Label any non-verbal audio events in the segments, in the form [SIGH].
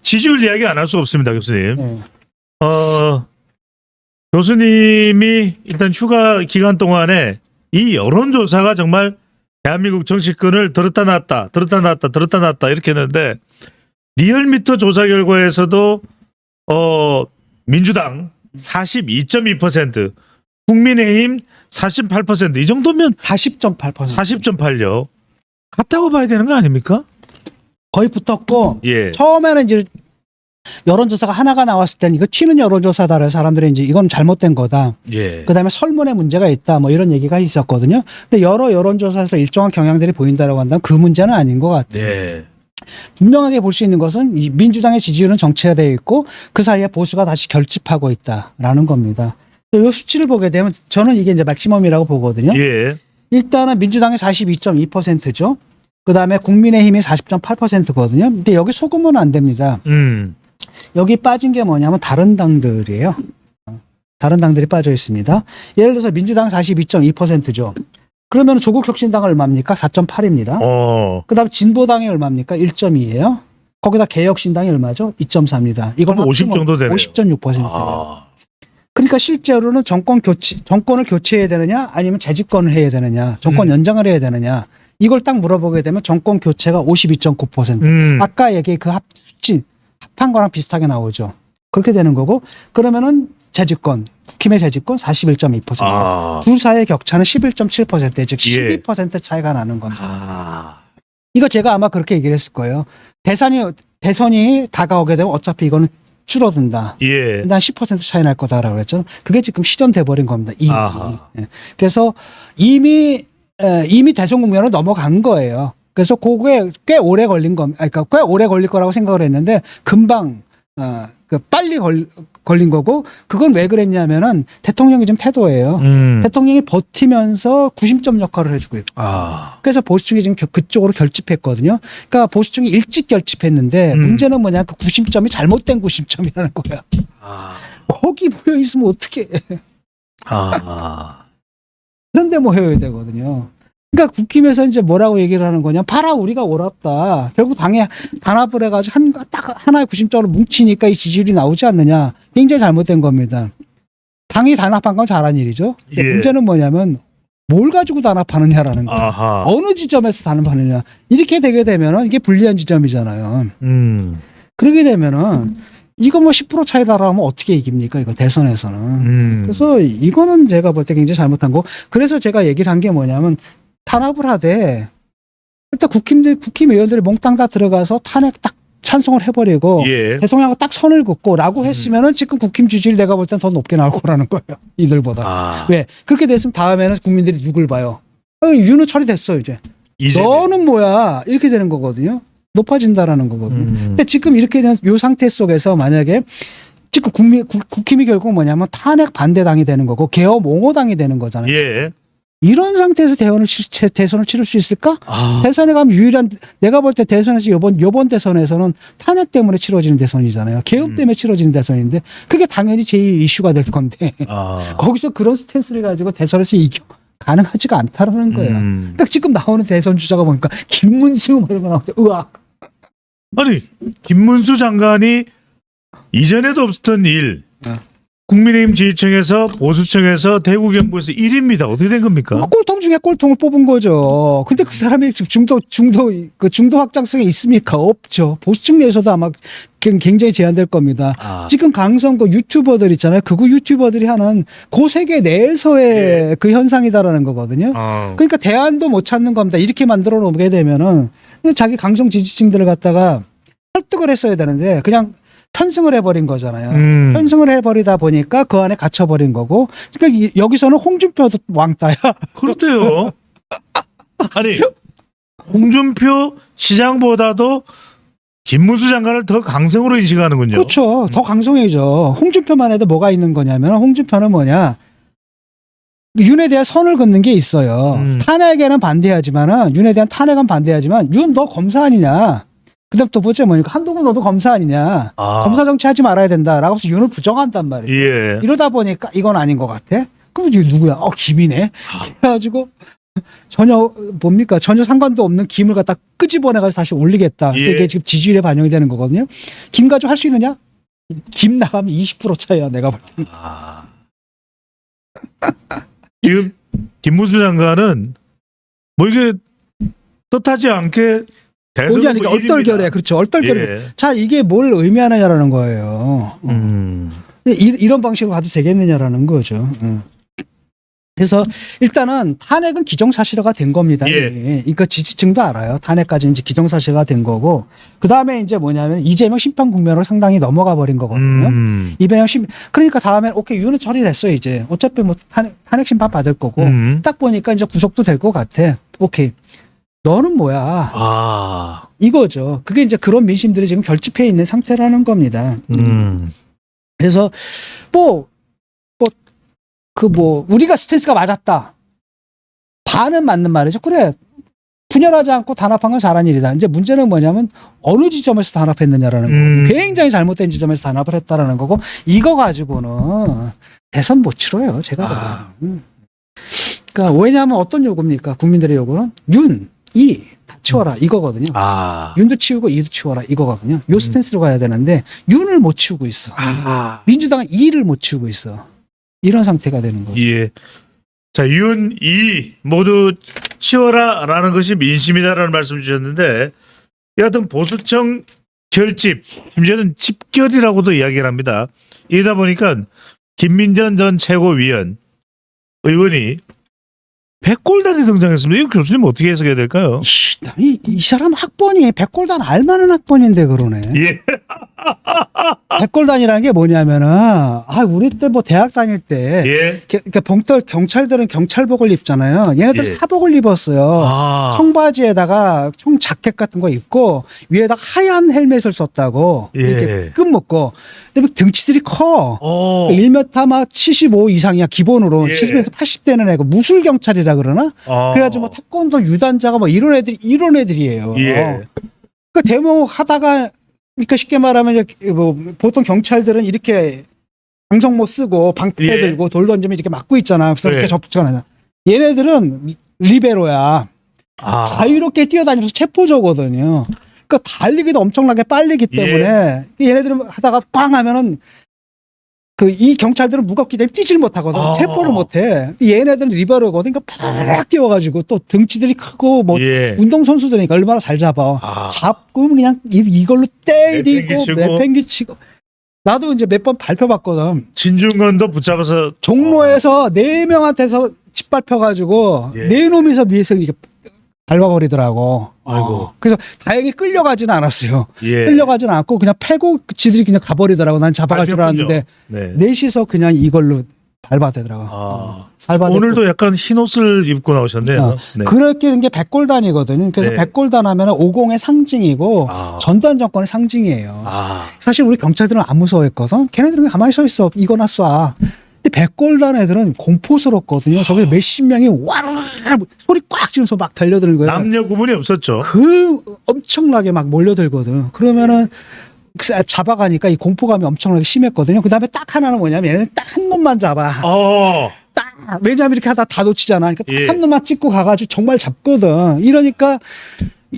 지지율 이야기 안 할 수 없습니다, 교수님. 네. 어, 교수님이 일단 휴가 기간 동안에 이 여론조사가 정말 대한민국 정치권을 들었다 놨다, 들었다 놨다, 들었다 놨다 이렇게 했는데 리얼미터 조사 결과에서도 어, 민주당 42.2%, 국민의힘 48%이 정도면 40.8% 40.8요. 같다고 봐야 되는 거 아닙니까? 거의 붙었고 예. 처음에는 이제 여론조사가 하나가 나왔을 때는 이거 튀는 여론조사다 그래서 사람들이 이제 이건 잘못된 거다. 예. 그다음에 설문에 문제가 있다 뭐 이런 얘기가 있었거든요. 근데 여러 여론조사에서 일정한 경향들이 보인다라고 한다면 그 문제는 아닌 것 같아요. 네. 분명하게 볼 수 있는 것은 이 민주당의 지지율은 정체화되어 있고 그 사이에 보수가 다시 결집하고 있다라는 겁니다. 이 수치를 보게 되면 저는 이게 이제 맥시멈이라고 보거든요. 예. 일단은 민주당이 42.2%죠. 그 다음에 국민의힘이 40.8%거든요. 근데 여기 속으면 안 됩니다. 음. 여기 빠진 게 뭐냐면 다른 당들이에요. 다른 당들이 빠져 있습니다. 예를 들어서 민주당 42.2%죠. 그러면 조국혁신당은 얼마입니까? 4.8입니다. 어. 그 다음 진보당이 얼마입니까? 1.2예요. 거기다 개혁신당이 얼마죠? 2.4입니다. 이걸 그럼 50 정도 되네요. 50.6%예요. 아. 그러니까 실제로는 정권 교체, 정권을 교체해야 되느냐, 아니면 재집권을 해야 되느냐, 정권 음. 연장을 해야 되느냐, 이걸 딱 물어보게 되면 정권 교체가 52.9%. 음. 아까 얘기 그 합, 수치, 합한 거랑 비슷하게 나오죠. 그렇게 되는 거고, 그러면은 재집권, 국힘의 재집권 41.2%. 아. 둘 사이의 격차는 11.7%, 즉 예. 12% 차이가 나는 겁니다. 아. 이거 제가 아마 그렇게 얘기를 했을 거예요. 대선이, 대선이 다가오게 되면 어차피 이거는 줄어든다. 예. 한10% 차이 날 거다라고 했죠. 그게 지금 실현돼 버린 겁니다. 이미. 아하. 예. 그래서 이미 에, 이미 대선 국면으로 넘어간 거예요. 그래서 그게 꽤 오래 걸린 겁, 아니, 그러니까 꽤 오래 걸릴 거라고 생각을 했는데 금방 어, 그 빨리 걸, 걸린 거고 그건 왜 그랬냐면은 대통령이 지금 태도예요. 음. 대통령이 버티면서 구심점 역할을 해주고 있고. 아. 그래서 보수층이 지금 겨- 그쪽으로 결집했거든요. 그러니까 보수층이 일찍 결집했는데 음. 문제는 뭐냐 그 구심점이 잘못된 구심점이라는 거야. 아. 거기 모여 있으면 어떻게? 아. 그런데 모여야 되거든요. 그러니까 국힘에서 이제 뭐라고 얘기를 하는 거냐? 봐라 우리가 옳았다. 결국 당에 단합을 해가지고 한 딱 하나의 구심점으로 뭉치니까 이 지지율이 나오지 않느냐? 굉장히 잘못된 겁니다. 당이 단합한 건 잘한 일이죠. 예. 문제는 뭐냐면 뭘 가지고 단합하느냐라는 거. 아하. 어느 지점에서 단합하느냐. 이렇게 되게 되면은 이게 불리한 지점이잖아요. 음. 그러게 되면은 이거 뭐 10% 차이 달하면 어떻게 이깁니까? 이거 대선에서는. 음. 그래서 이거는 제가 볼 때 굉장히 잘못한 거. 그래서 제가 얘기를 한 게 뭐냐면 탄압을 하되 일단 국힘들 국힘 의원들이 몽땅 다 들어가서 탄핵 딱 찬성을 해버리고 예. 대통령하고 딱 선을 긋고라고 음. 했으면은 지금 국힘 지지율 내가 볼 땐 더 높게 나올 거라는 거예요. 이들보다. 아. 왜 그렇게 됐으면 다음에는 국민들이 누굴 봐요? 어, 윤은 처리됐어 이제. 이재명. 너는 뭐야? 이렇게 되는 거거든요. 높아진다라는 거거든요. 음. 근데 지금 이렇게 된 요 상태 속에서 만약에 지금 국민 국, 국힘이 결국 뭐냐면 탄핵 반대당이 되는 거고 개엄 옹호당이 되는 거잖아요. 예. 이런 상태에서 대선을 치, 체- 대선을 치를 수 있을까? 아. 대선에 가면 유일한 내가 볼 때 대선에서 요번 요번 대선에서는 탄핵 때문에 치러지는 대선이잖아요. 개엄 음. 때문에 치러지는 대선인데 그게 당연히 제일 이슈가 될 건데 아. [LAUGHS] 거기서 그런 스탠스를 가지고 대선에서 이겨 가능하지가 않다는 거예요. 음. 그러니까 지금 나오는 대선 주자가 보니까 김문수 뭐 이런 거 나오죠. 으악. 아니 김문수 장관이 이전에도 없었던 일. 어. 국민의힘 지지층에서 보수층에서 대구 경북에서 1위입니다. 어떻게 된 겁니까? 뭐 꼴통 중에 꼴통을 뽑은 거죠. 근데 그 사람이 지금 중도 중도 그 중도 확장성이 있습니까? 없죠. 보수층 내에서도 아마 굉- 굉장히 제한될 겁니다. 아. 지금 강성 그 유튜버들 있잖아요. 그거 유튜버들이 하는 그 세계 내에서의 그 현상이다라는 거거든요. 아. 그러니까 대안도 못 찾는 겁니다. 이렇게 만들어 놓게 되면은 자기 강성 지지층들을 갖다가 설득을 했어야 되는데 그냥 편승을 해버린 거잖아요. 음. 편승을 해버리다 보니까 그 안에 갇혀버린 거고. 그러니까 이- 여기서는 홍준표도 왕따야. [LAUGHS] 그렇대요. 아니 홍준표 시장보다도 김문수 장관을 더 강성으로 인식하는군요. 그렇죠. 더 강성해져. 홍준표만 해도 뭐가 있는 거냐면 홍준표는 뭐냐. 윤에 대한 선을 긋는 게 있어요. 음. 탄핵에는 반대하지만은 윤에 대한 탄핵은 반대하지만 윤 너 검사 아니냐. 그다음 또 번째 뭐니까 한동훈 너도 검사 아니냐. 아. 검사 정치하지 말아야 된다라고 해서 윤을 부정한단 말이에요. 예. 이러다 보니까 이건 아닌 것 같아. 그럼 이게 누구야? 어 김이네. 아. 그래가지고 전혀 뭡니까 전혀 상관도 없는 김을 갖다 끄집어내가지고 다시 올리겠다. 예. 이게 지금 지지율에 반영이 되는 거거든요. 김 가지고 할 수 있느냐? 김 나가면 20% 차이야 내가 볼 때. 아. 지금 김문수 장관은 뭐 이게 뜻하지 않게 대선 아니까 후보 일입니다. 얼떨결에 그렇죠 얼떨결에. 예. 자 이게 뭘 의미하느냐라는 거예요. 음. 이, 이런 방식으로 가도 되겠느냐라는 거죠. 음. 그래서 일단은 탄핵은 기정사실화가 된 겁니다. 예. 예. 그러니까 지지층도 알아요. 탄핵까지 이제 기정사실화가 된 거고 그 다음에 이제 뭐냐면 이재명 심판 국면으로 상당히 넘어가 버린 거거든요. 음. 이재명 심 그러니까 다음에 오케이 유는 처리됐어 이제 어차피 뭐 탄핵, 탄핵 심판 받을 거고 음. 딱 보니까 이제 구속도 될 것 같아. 오케이 너는 뭐야 아. 이거죠. 그게 이제 그런 민심들이 지금 결집해 있는 상태라는 겁니다. 음. 그래서 뭐 뭐 그 뭐 우리가 스탠스가 맞았다. 반은 맞는 말이죠. 그래. 분열하지 않고 단합한 건 잘한 일이다. 이제 문제는 뭐냐면 어느 지점에서 단합했느냐라는 음. 거. 굉장히 잘못된 지점에서 단합을 했다라는 거고 이거 가지고는 대선 못 치러요. 제가. 아. 음. 그러니까 왜냐하면 어떤 요구입니까? 국민들의 요구는 윤, 이다 치워라 이거거든요. 아. 윤도 치우고 이도 치워라 이거거든요. 요 스탠스로 가야 되는데 윤을 못 치우고 있어. 아. 민주당은 이를 못 치우고 있어. 이런 상태가 되는 거죠. 예. 자, 윤, 이 모두 치워라 라는 것이 민심이다라는 말씀 주셨는데 여하튼 보수청 결집, 심지어는 집결이라고도 이야기를 합니다. 이러다 보니까 김민전 전 최고위원 의원이 백골단이 등장했습니다. 이거 교수님 어떻게 해석해야 될까요? 이, 이 사람 학번이 백골단 알만한 학번인데 그러네. 예. 백골단이라는 게 뭐냐면은 아 우리 때 뭐 대학 다닐 때 예. 게- 그러니까 봉떨 경찰들은 경찰복을 입잖아요. 얘네들 예. 사복을 입었어요. 아. 청바지에다가 청 자켓 같은 거 입고 위에다 하얀 헬멧을 썼다고 예. 이렇게 끈 묶고 근데 등치들이 커. 어. 1m 막 75 이상이야 기본으로 예. 70에서 80대는 애고 무술 경찰이라 그러나 아. 그래가지고 뭐 태권도 유단자가 뭐 이런 애들이 이런 애들이에요. 예. 그 데모 하다가 그러니까 쉽게 말하면 이제 뭐 보통 경찰들은 이렇게 방성모 쓰고 방패 예. 들고 돌 던지면 이렇게 막고 있잖아. 그래서 예. 이렇게 접촉하는. 얘네들은 리베로야. 아. 자유롭게 뛰어다니면서 체포조거든요. 그러니까 달리기도 엄청나게 빨리기 예. 때문에 얘네들은 하다가 꽝 하면은 그 이 경찰들은 무겁기 때문에 뛰질 못하거든. 아. 체포를 못해. 얘네들은 리베로거든. 그러니까 팍 뛰어가지고 또 등치들이 크고 뭐 예. 운동선수들이니까 얼마나 잘 잡아. 아. 잡고 그냥 이, 이걸로 때리고 내팽개치고. 내팽개치고 나도 이제 몇 번 발표받거든. 진중권도 붙잡아서 종로에서 네 명한테서 짓밟혀가지고 예. 네 놈이서 위에서 이렇게 밟아버리더라고. 아이고. 어. 그래서 다행히 끌려가지는 않았어요. 예. 끌려가지는 않고 그냥 패고 지들이 그냥 가버리더라고. 난 잡아갈 줄 밟혔군요. 알았는데 네. 넷이서 그냥 이걸로 밟아대더라고. 아. 밟아대고. 오늘도 약간 흰 옷을 입고 나오셨네요. 어. 네. 그렇게 된게 백골단이거든요. 그래서 네. 백골단 하면 50의 상징이고 아. 전두환 정권의 상징이에요. 아. 사실 우리 경찰들은 안 무서워했거든. 걔네들은 가만히 서 있어. 이거나 쏴. 근데 백골단 애들은 공포스럽거든요. 저기 몇십 명이 와르르 소리 꽉 지르면서 막 달려드는 거예요. 남녀 구분이 없었죠. 그 엄청나게 막 몰려들거든. 그러면은 그 잡아가니까 이 공포감이 엄청나게 심했거든요. 그 다음에 딱 하나는 뭐냐면 얘네는 딱 한 놈만 잡아. 어. 딱 왜냐면 이렇게 하다 다 놓치잖아. 그러니까 딱 예. 한 놈만 찍고 가가지고 정말 잡거든. 이러니까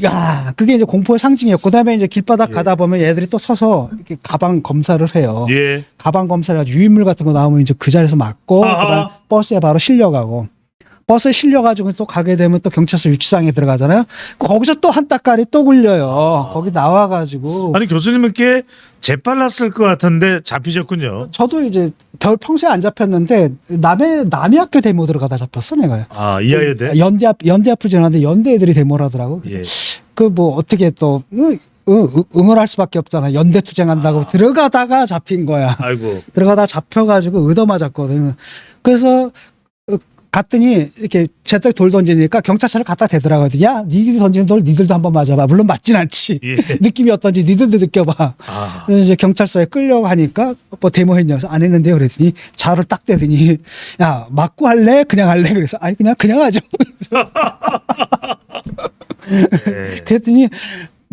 야 그게 이제 공포의 상징이었고 그다음에 이제 길바닥 예. 가다 보면 얘들이 또 서서 이렇게 가방 검사를 해요. 예. 가방 검사를 해가지고 유인물 같은 거 나오면 이제 그 자리에서 맞고 아하. 그다음 버스에 바로 실려가고 버스에 실려가지고 또 가게 되면 또 경찰서 유치장에 들어가잖아요. 거기서 또 한 따까리 또 굴려요. 거기 나와가지고 아니 교수님은 꽤 재빨랐을 것 같은데 잡히셨군요. 저도 이제 별 평소에 안 잡혔는데 남의 남의 학교 데모 들어가다 잡혔어 내가요. 아 이하여대. 연대 앞 연대 앞을 지나는데 연대 애들이 데모를 하더라고. 예. 그 뭐 어떻게 또 응, 응, 응원할 수밖에 없잖아. 연대 투쟁한다고 아. 들어가다가 잡힌 거야. 아이고. 들어가다 잡혀가지고 얻어맞았거든. 그래서 어, 갔더니 이렇게 제딱 돌 던지니까 경찰차를 갖다 대더라고요. 야, 니들이 던지는 돌 니들도 한번 맞아봐. 물론 맞진 않지. 예. [LAUGHS] 느낌이 어떤지 니들도 느껴봐. 아. 그래서 이제 경찰서에 끌려가니까 뭐 데모했냐? 그래서 안 했는데요. 그랬더니 자를 딱 대더니 야, 맞고 할래? 그냥 할래? 그래서 아니 그냥 그냥 하죠. [LAUGHS] [LAUGHS] 예. 그랬더니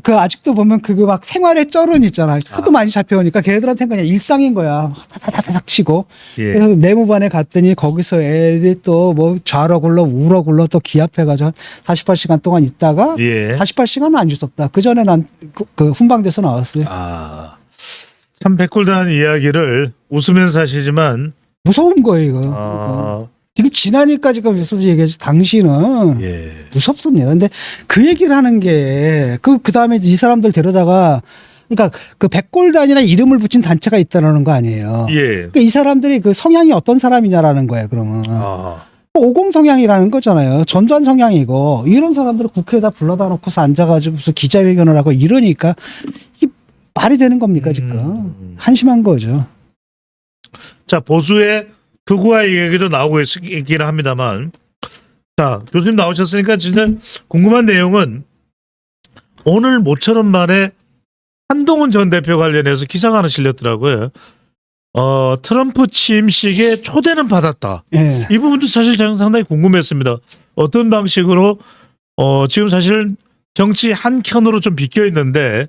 그 아직도 보면 그거 막 생활의 쩔은 있잖아. 하도 아. 많이 잡혀오니까 걔네들한테는 그냥 일상인 거야. 다다다닥 치고. 예. 그래서 내무반에 갔더니 거기서 애들이 또뭐 좌러 굴러 우러 굴러 또 기합해가지고 48시간 동안 있다가 예. 48시간은 안 주었다. 그 전에 난그 훈방돼서 나왔어요. 아. 참 백골단 이야기를 웃으면서 하시지만 무서운 거예요, 이거. 아, 지나니까 지금 솔직히 얘기해서 당신은 예. 무섭습니다. 근데 그 얘기를 하는 게 그 그다음에 이 사람들 데려다가 그러니까 그 백골단이나 이름을 붙인 단체가 있다라는 거 아니에요. 예. 그러니까 이 사람들이 그 성향이 어떤 사람이냐라는 거예요. 그러면 아. 오공 성향이라는 거잖아요. 전두환 성향이고 이런 사람들을 국회에다 불러다 놓고서 앉아가지고 무슨 기자회견을 하고 이러니까 이 말이 되는 겁니까 지금 음. 한심한 거죠. 자, 보수의 극우화의 얘기도 나오고 있, 있기는 합니다만. 자, 교수님 나오셨으니까 진짜 궁금한 내용은 오늘 모처럼 만에 한동훈 전 대표 관련해서 기사가 하나 실렸더라고요. 어, 트럼프 취임식에 초대는 받았다. 예. 이 부분도 사실 저는 상당히 궁금했습니다. 어떤 방식으로 어 지금 사실 정치 한 켠으로 좀 비껴 있는데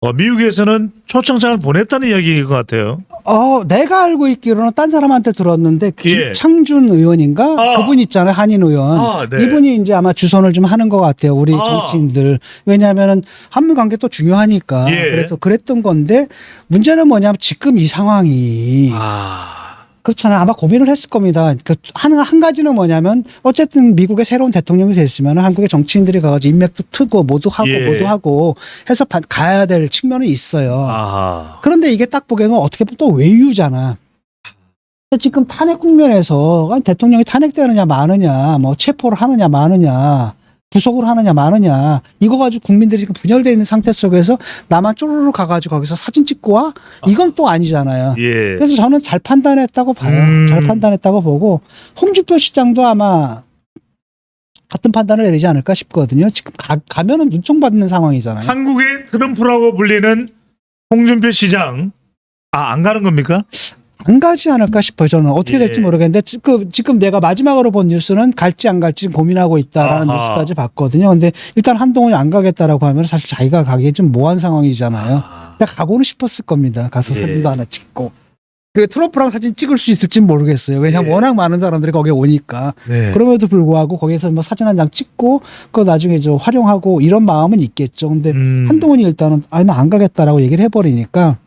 어 미국에서는 초청장을 보냈다는 이야기인 것 같아요. 어, 내가 알고 있기로는 딴 사람한테 들었는데 예. 김창준 의원인가 아. 그분 있잖아요 한인 의원. 아, 네. 이분이 이제 아마 주선을 좀 하는 것 같아요. 우리 아. 정치인들. 왜냐하면은 한미 관계 또 중요하니까. 예. 그래서 그랬던 건데 문제는 뭐냐면 지금 이 상황이 아, 그렇잖아요. 아마 고민을 했을 겁니다. 그 한, 한 가지는 뭐냐면 어쨌든 미국의 새로운 대통령이 됐으면 한국의 정치인들이 가가지고 인맥도 트고 모두 하고 예. 모두 하고 해서 바- 가야 될 측면은 있어요. 아, 그런데 이게 딱 보기에는 어떻게 보면 또 외유잖아. 지금 탄핵 국면에서 대통령이 탄핵되느냐 마느냐, 뭐 체포를 하느냐 마느냐, 구속을 하느냐 마느냐 이거 가지고 국민들이 지금 분열되어 있는 상태 속에서 나만 쪼르르 가가지고 거기서 사진 찍고 와 이건 또 아니잖아요. 예, 그래서 저는 잘 판단했다고 봐요. 음. 잘 판단했다고 보고 홍준표 시장도 아마 같은 판단을 내리지 않을까 싶거든요. 지금 가, 가면은 눈총 받는 상황이잖아요. 한국의 트럼프라고 불리는 홍준표 시장 아 안 가는 겁니까? 안 가지 않을까 싶어요. 저는 어떻게 예. 될지 모르겠는데 지금 지금 내가 마지막으로 본 뉴스는 갈지 안 갈지 고민하고 있다라는 아하. 뉴스까지 봤거든요. 근데 일단 한동훈이 안 가겠다라고 하면 사실 자기가 가기에 좀 모한 상황이잖아요. 아, 근데 가고는 싶었을 겁니다. 가서 예. 사진도 하나 찍고. 그 트럼프랑 사진 찍을 수 있을지 모르겠어요. 왜냐하면 예. 워낙 많은 사람들이 거기에 오니까. 네. 그럼에도 불구하고 거기서 뭐 사진 한 장 찍고 그거 나중에 좀 활용하고 이런 마음은 있겠죠. 근데 음, 한동훈이 일단은 아니 나안 가겠다라고 얘기를 해버리니까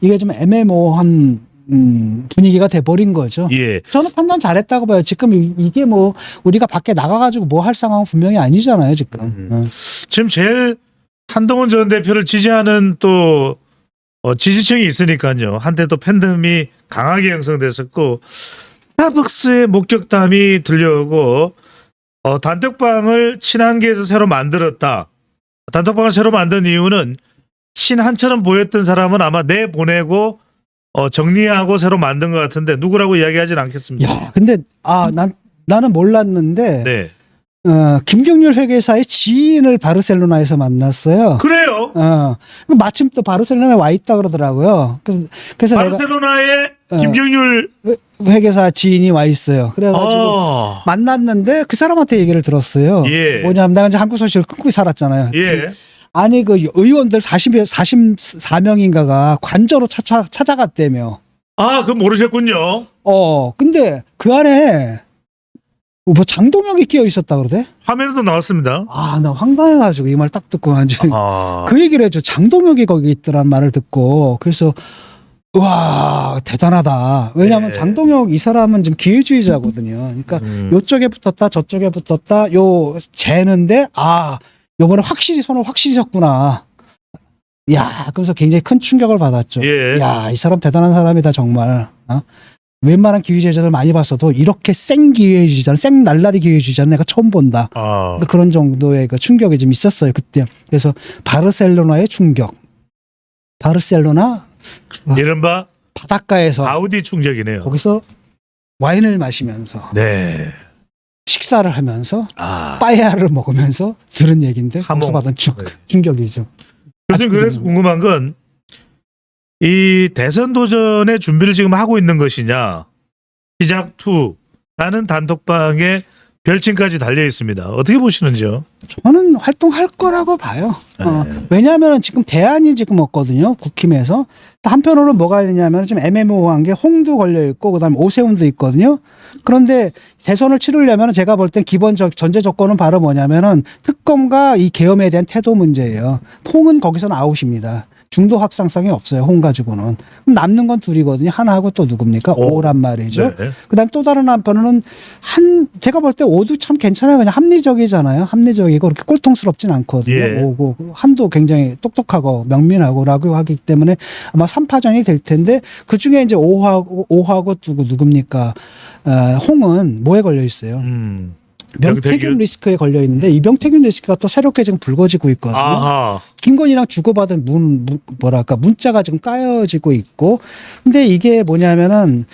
이게 좀 애매모호한 음, 분위기가 돼버린 거죠. 예, 저는 판단 잘했다고 봐요. 지금 이- 이게 뭐 우리가 밖에 나가가지고 뭐 할 상황은 분명히 아니잖아요. 지금. 음. 어. 지금 제일 한동훈 전 대표를 지지하는 또 어, 지지층이 있으니까요. 한때 또 팬덤이 강하게 형성됐었고 스타벅스의 목격담이 들려오고 어, 단톡방을 친한계에서 새로 만들었다. 단톡방을 새로 만든 이유는 친한처럼 보였던 사람은 아마 내보내고 어, 정리하고 새로 만든 것 같은데 누구라고 이야기하진 않겠습니다. 야, 근데 아 난 나는 몰랐는데 네. 어, 김경률 회계사의 지인을 바르셀로나에서 만났어요. 그래요. 어, 그 마침 또 바르셀로나에 와 있다 그러더라고요. 그래서 그래서 내가 바르셀로나의 어. 김경률 회계사 지인이 와 있어요. 그래가지고 어. 만났는데 그 사람한테 얘기를 들었어요. 예. 뭐냐면 내가 이제 한국 소식을 끊고 살았잖아요. 예. 아니 그 의원들 40 44명인가가 관저로 찾아 찾아갔대며. 아, 그건 모르셨군요. 어, 근데 그 안에 뭐 장동혁이 끼어 있었다 그러대? 화면에도 나왔습니다. 아, 나 황당해가지고 이 말 딱 듣고 완전 아. 그 얘기를 해줘. 장동혁이 거기 있더란 말을 듣고 그래서 와 대단하다. 왜냐하면 네. 장동혁 이 사람은 지금 기회주의자거든요. 그러니까 음. 요쪽에 붙었다 저쪽에 붙었다 요 재는데 아 요번에 확실히 손을 확실히 섰구나. 야 그래서 굉장히 큰 충격을 받았죠. 예. 야 이 사람 대단한 사람이다 정말. 어? 웬만한 기회주의자들 많이 봤어도 이렇게 생 기회주의자는 생 날라리 기회주의자는 내가 처음 본다. 아. 그 그런 정도의 그 충격이 좀 있었어요 그때. 그래서 바르셀로나의 충격. 바르셀로나 이른바 바닷가에서 아우디 충격이네요. 거기서 와인을 마시면서 네. 식사를 하면서 아. 빠에야를 먹으면서 들은 얘기인데 하몽. 거기서 받은 충, 네. 충격이죠. 교수님 그래서 궁금한 건 이 대선 도전의 준비를 지금 하고 있는 것이냐 시작 2라는 단톡방에 별칭까지 달려 있습니다. 어떻게 보시는지요? 저는 활동할 거라고 봐요. 어, 네. 왜냐하면 지금 대안이 지금 없거든요. 국힘에서. 또 한편으로는 뭐가 있냐면 좀 애매모호한 게 홍도 걸려 있고 그다음에 오세훈도 있거든요. 그런데 대선을 치르려면 제가 볼 땐 기본적 전제 조건은 바로 뭐냐면은 특검과 이 계엄에 대한 태도 문제예요. 통은 거기서는 아웃입니다. 중도 확산성이 없어요. 홍 가지고는. 그럼 남는 건 둘이거든요. 하나하고 또 누굽니까? 오. 오란 말이죠. 네. 그다음 또 다른 한편은 한 제가 볼 때 오도 참 괜찮아요. 그냥 합리적이잖아요. 합리적이고 그렇게 꼴통스럽진 않거든요. 예. 오고 한도 굉장히 똑똑하고 명민하고라고 하기 때문에 아마 3파전이 될 텐데 그 중에 이제 오하고 오하고 누구 누굽니까? 어, 홍은 뭐에 걸려 있어요? 음. 명태균? 리스크에 걸려 있는데 이 명태균 리스크가 또 새롭게 지금 불거지고 있거든요. 아하. 김건희랑 주고받은 문, 문- 뭐랄까 문자가 지금 까여지고 있고 근데 이게 뭐냐면은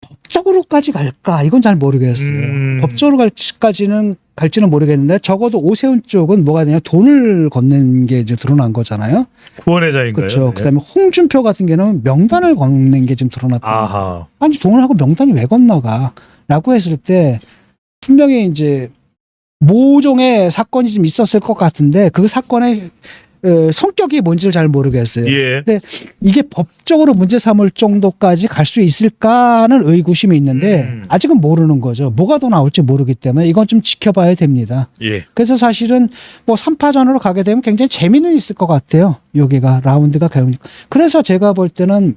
법적으로까지 갈까 이건 잘 모르겠어요. 음. 법적으로 갈지까지는 갈지는 모르겠는데 적어도 오세훈 쪽은 뭐가 되냐 돈을 건넨 게 이제 드러난 거잖아요. 구원회장인가요? 그렇죠. 네. 그다음에 홍준표 같은 경우는 명단을 건넨 게 지금 드러났다. 아하. 아니 돈을 하고 명단이 왜 건너가?라고 했을 때 분명히 이제 모종의 사건이 좀 있었을 것 같은데 그 사건의 어, 성격이 뭔지를 잘 모르겠어요. 예. 이게 법적으로 문제 삼을 정도까지 갈 수 있을까는 의구심이 있는데 음. 아직은 모르는 거죠. 뭐가 더 나올지 모르기 때문에 이건 좀 지켜봐야 됩니다. 예. 그래서 사실은 뭐 3파전으로 가게 되면 굉장히 재미는 있을 것 같아요. 여기가 라운드가 개우니까. 그래서 제가 볼 때는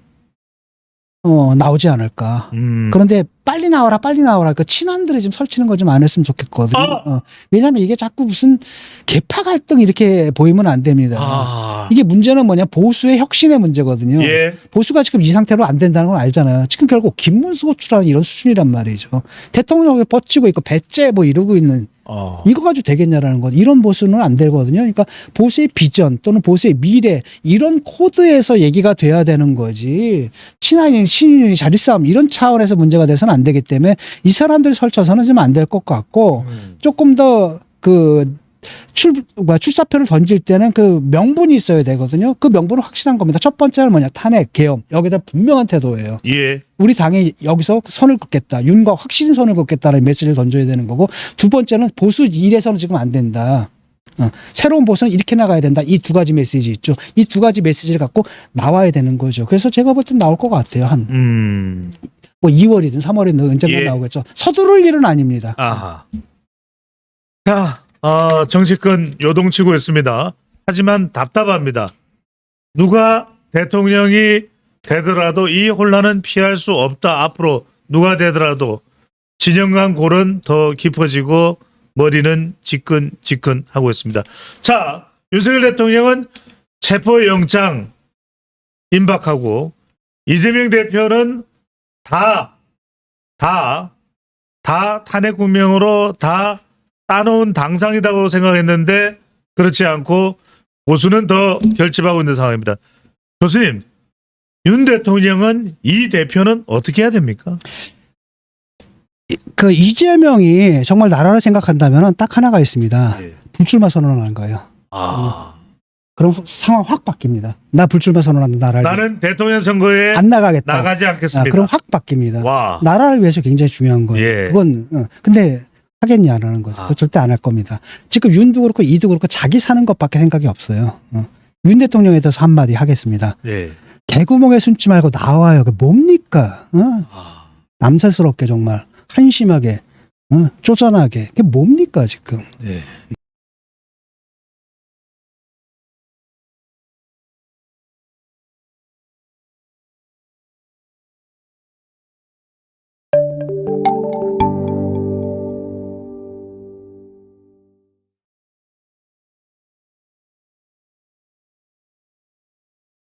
어, 나오지 않을까. 음. 그런데 빨리 나와라, 빨리 나와라. 그 친한들이 좀 설치는 거 좀 안 했으면 좋겠거든요. 아! 어, 왜냐하면 이게 자꾸 무슨 개파 갈등 이렇게 보이면 안 됩니다. 아. 이게 문제는 뭐냐 보수의 혁신의 문제거든요. 예. 보수가 지금 이 상태로 안 된다는 건 알잖아요. 지금 결국 김문수 호출하는 이런 수준이란 말이죠. 대통령이 뻗치고 있고 배째 뭐 이러고 있는 어. 이거 가지고 되겠냐라는 것. 이런 보수는 안 되거든요. 그러니까 보수의 비전 또는 보수의 미래 이런 코드에서 얘기가 돼야 되는 거지. 신한이 신인이 자리 싸움 이런 차원에서 문제가 돼서는 안 되기 때문에 이 사람들이 설쳐서는 좀안될 것 같고 음. 조금 더그 출, 뭐야, 출사표를 던질 때는 그 명분이 있어야 되거든요. 그 명분은 확실한 겁니다. 첫 번째는 뭐냐, 탄핵, 계엄. 여기다 분명한 태도예요. 예. 우리 당이 여기서 선을 긋겠다. 윤과 확실히 선을 긋겠다는 메시지를 던져야 되는 거고. 두 번째는 보수 일에서는 지금 안 된다. 어, 새로운 보수는 이렇게 나가야 된다. 이 두 가지 메시지 있죠. 이 두 가지 메시지를 갖고 나와야 되는 거죠. 그래서 제가 볼 땐 나올 것 같아요. 한 음. 뭐 2월이든 3월이든 언젠가 예. 나오겠죠. 서두를 일은 아닙니다. 아하. 자, 어, 정치권 요동치고 있습니다. 하지만 답답합니다. 누가 대통령이 되더라도 이 혼란은 피할 수 없다. 앞으로 누가 되더라도 진영 간 골은 더 깊어지고 머리는 지끈지끈 하고 있습니다. 자, 윤석열 대통령은 체포영장 임박하고 이재명 대표는 다, 다, 다 탄핵 국명으로 다 따놓은 당상이라고 생각했는데 그렇지 않고 보수는 더 결집하고 있는 상황입니다. 교수님, 윤 대통령은 이 대표는 어떻게 해야 됩니까? 그 이재명이 정말 나라를 생각한다면 딱 하나가 있습니다. 예. 불출마 선언하는 거예요. 아, 그럼 상황 확 바뀝니다. 나 불출마 선언한다. 나라를 나는 대통령 선거에 안 나가겠다. 나가지 아, 않겠습니다. 그럼 확 바뀝니다. 와, 나라를 위해서 굉장히 중요한 거예요. 예. 그건 어, 근데 하겠냐라는 거죠. 아. 절대 안 할 겁니다. 지금 윤도 그렇고 이도 그렇고 자기 사는 것밖에 생각이 없어요. 어. 윤 대통령에 대해서 한마디 하겠습니다. 예. 개구멍에 숨지 말고 나와요. 그 뭡니까? 어? 아, 남사스럽게 정말 한심하게 어? 쪼잔하게 그게 뭡니까 지금? 예.